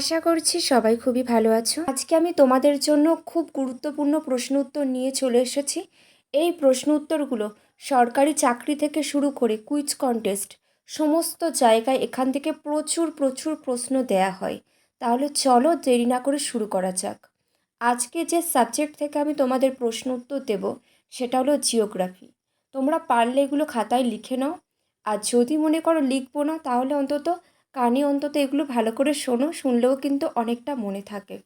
আশা করছি সবাই খুবই ভালো আছো। আজকে আমি তোমাদের জন্য খুব গুরুত্বপূর্ণ প্রশ্ন উত্তর নিয়ে চলে এসেছি। এই প্রশ্ন উত্তরগুলো সরকারি চাকরি থেকে শুরু করে কুইজ কন্টেস্ট সমস্ত জায়গায় এখান থেকে প্রচুর প্রচুর প্রশ্ন দেয়া হয়। তাহলে চলো দেরি না করে শুরু করা যাক। আজকে যে সাবজেক্ট থেকে আমি তোমাদের প্রশ্ন উত্তর দেব, সেটা হলো জিওগ্রাফি। তোমরা পারলে এগুলো খাতায় লিখে নাও। আর যদি মনে করো লিখব না, তাহলে অন্তত কানে অন্তত এগুলো ভালো করে শোনো, শুনলেও কিন্তু অনেকটা মনে থাকে।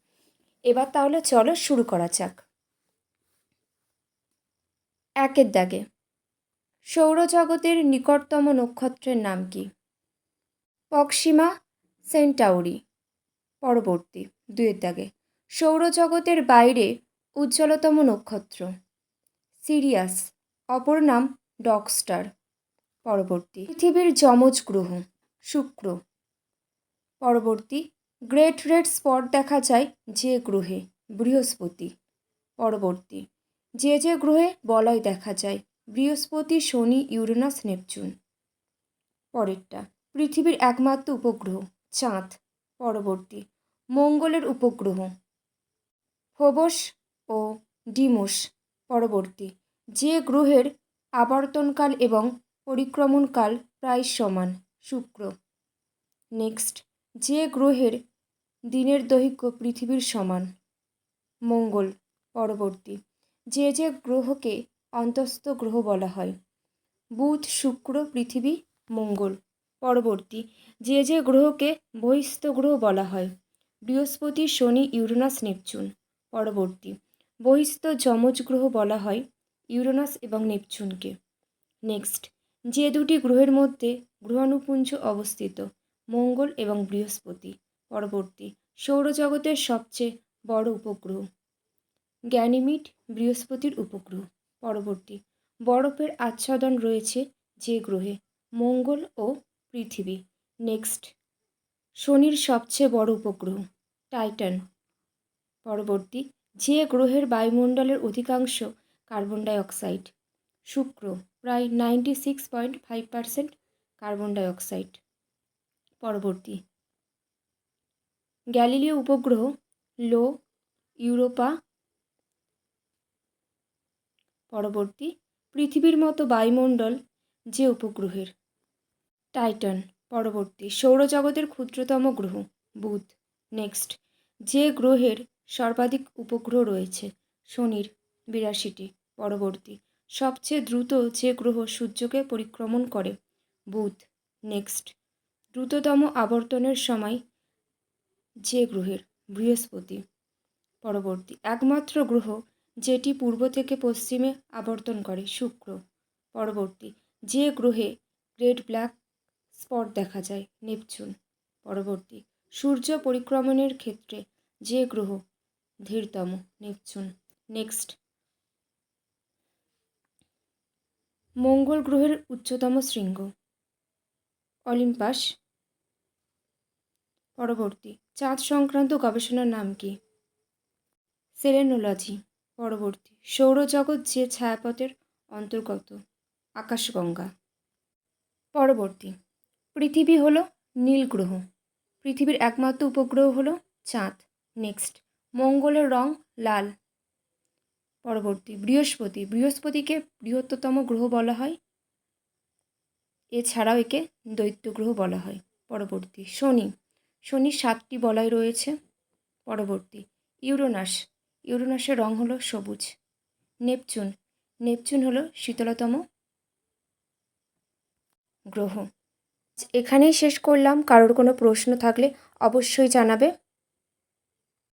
এবার তাহলে চলো শুরু করা যাক। একের দাগে। সৌরজগতের নিকটতম নক্ষত্রের নাম কি? Proxima Centauri. পরবর্তী। দুয়ের দাগে। সৌরজগতের বাইরে উজ্জ্বলতম নক্ষত্র। সিরিয়াস। অপর নাম ডকস্টার পরবর্তী। পৃথিবীর যমজ গ্রহ। শুক্র। পরবর্তী গ্রেট রেড স্পট দেখা যায় যে গ্রহে, বৃহস্পতি। পরবর্তী, যে যে গ্রহে বলয় দেখা যায়, বৃহস্পতি, শনি, ইউরেনাস, নেপচুন। পরেরটা, পৃথিবীর একমাত্র উপগ্রহ, চাঁদ। পরবর্তী, মঙ্গলের উপগ্রহ, ফোবস ও ডিমোস। পরবর্তী, যে গ্রহের আবর্তনকাল এবং পরিক্রমণকাল প্রায় সমান, শুক্র। নেক্সট যে গ্রহের দিনের দৈর্ঘ্য পৃথিবীর সমান। মঙ্গল পরবর্তী। যে যে গ্রহকে অন্তস্থ গ্রহ বলা হয়। বুধ, শুক্র, পৃথিবী, মঙ্গল পরবর্তী। যে যে গ্রহকে বহিস্থ গ্রহ বলা হয়। বৃহস্পতি, শনি, ইউরেনাস, নেপচুন পরবর্তী। বহিস্থ যমজ গ্রহ বলা হয় ইউরেনাস এবং নেপচুনকে। নেক্সট। যে দুটি গ্রহের মধ্যে গ্রহাণুপুঞ্জ অবস্থিত। মঙ্গল এবং বৃহস্পতি, পরবর্তী সৌরজগতের সবচেয়ে বড় উপগ্রহ। গ্যানিমিড বৃহস্পতির উপগ্রহ। পরবর্তী বরফের আচ্ছাদন রয়েছে যে গ্রহে মঙ্গল ও পৃথিবী। নেক্সট। শনির সবচেয়ে বড় উপগ্রহ, টাইটান। পরবর্তী যে গ্রহের বায়ুমণ্ডলের অধিকাংশ কার্বন ডাইঅক্সাইড। শুক্র, প্রায় ninety six point five percent carbon dioxide পরবর্তী। গ্যালিলীয় উপগ্রহ লো ইউরোপা পরবর্তী। পৃথিবীর মতো বায়ুমণ্ডল যে উপগ্রহের। টাইটান পরবর্তী। সৌরজগতের ক্ষুদ্রতম গ্রহ, বুধ। নেক্সট। যে গ্রহের সর্বাধিক উপগ্রহ রয়েছে, শনির বিরাশিটি পরবর্তী। সবচেয়ে দ্রুত যে গ্রহ সূর্যকে পরিক্রমণ করে, বুধ। নেক্সট। দ্রুততম আবর্তনের সময় যে গ্রহের বৃহস্পতি, পরবর্তী। একমাত্র গ্রহ যেটি পূর্ব থেকে পশ্চিমে আবর্তন করে, শুক্র। পরবর্তী, যে গ্রহে গ্রেট ব্ল্যাক স্পট দেখা যায়, নেপচুন। পরবর্তী, সূর্য পরিক্রমণের ক্ষেত্রে যে গ্রহ ধীরতম, নেপচুন। নেক্সট। মঙ্গল গ্রহের উচ্চতম শৃঙ্গ, অলিম্পাস। পরবর্তী। চাঁদ সংক্রান্ত গবেষণার নাম কি? সেলেনোলজি পরবর্তী। সৌরজগৎ যে ছায়াপথের অন্তর্গত। আকাশগঙ্গা। পরবর্তী। পৃথিবী হলো নীল গ্রহ। পৃথিবীর একমাত্র উপগ্রহ হলো চাঁদ। নেক্সট। মঙ্গলের রং লাল। পরবর্তী। বৃহস্পতি। বৃহস্পতিকে বৃহত্তম গ্রহ বলা হয়। এছাড়াও একে দৈত্য গ্রহ বলা হয়। পরবর্তী। শনি। শনির সাতটি বলয় রয়েছে। পরবর্তী, ইউরোনাস। ইউরোনাসের রং হলো সবুজ। নেপচুন। নেপচুন হলো শীতলতম গ্রহ। এখানেই শেষ করলাম। কারোর কোনো প্রশ্ন থাকলে অবশ্যই জানাবে।